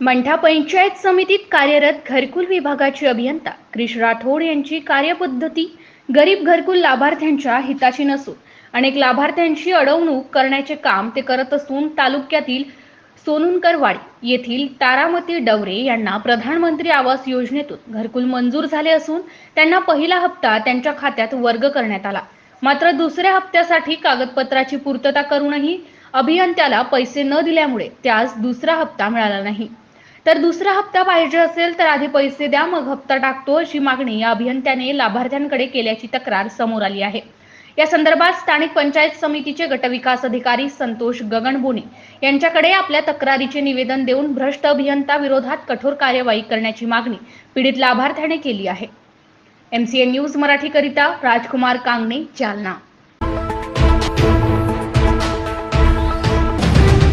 मंठा पंचायत समितीत कार्यरत घरकुल विभागाचे अभियंता क्रिश राठोड यांची कार्यपद्धती गरीब घरकुल लाभार्थ्यांच्या हिताची नसून अनेक लाभार्थ्यांची अडवणूक करण्याचे काम ते करत असून तालुक्यातील सोनुनकरवाडी येथील तारामती डवरे यांना प्रधानमंत्री आवास योजनेतून घरकुल मंजूर झाले असून त्यांना पहिला हप्ता त्यांच्या खात्यात वर्ग करण्यात आला. मात्र दुसऱ्या हप्त्यासाठी कागदपत्राची पूर्तता करूनही अभियंत्याला पैसे न दिल्यामुळे त्यास दुसरा हप्ता मिळाला नाही. तर दुसरा हप्ता पाहिजे असेल तर आधी पैसे द्या मग हप्ता टाकतो अशी मागणी या अभियंत्याने लाभार्थ्यांकडे केल्याची तक्रार समोर आली आहे. या संदर्भात स्थानिक पंचायत समितीचे गटविकास अधिकारी संतोष गगनबोने यांच्याकडे आपल्या तक्रारीचे निवेदन देऊन भ्रष्ट अभियंता विरोधात कठोर कार्यवाही करण्याची मागणी पीडित लाभार्थ्याने केली आहे. एमसीएन न्यूज मराठीकरिता राजकुमार कांगणे जालना.